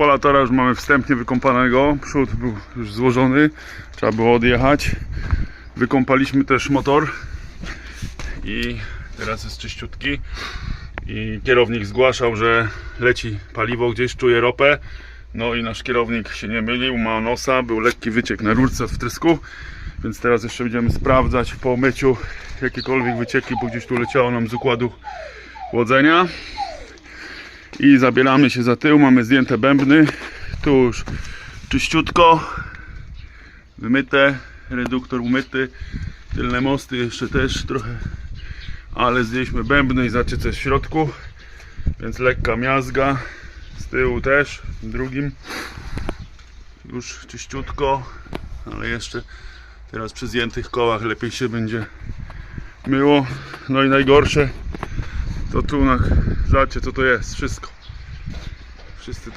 Polatora już mamy wstępnie wykąpanego. Przód był już złożony. Trzeba było odjechać. Wykąpaliśmy też motor. I teraz jest czyściutki. I kierownik zgłaszał, że leci paliwo gdzieś, czuje ropę. No i nasz kierownik się nie mylił, ma nosa, był lekki wyciek na rurce w trysku. Więc teraz jeszcze będziemy sprawdzać po myciu jakiekolwiek wycieki, bo gdzieś tu leciało nam z układu chłodzenia. I zabieramy się za tył, mamy zdjęte bębny. Tu już czyściutko, wymyte, reduktor umyty, tylne mosty jeszcze też trochę, ale zdjęliśmy bębny i zobaczcie co jest w środku. Więc lekka miazga, z tyłu też, drugim. Już czyściutko, ale jeszcze teraz przy zdjętych kołach lepiej się będzie myło. No i najgorsze to tu na, co to jest, wszystko. Wszyscy tu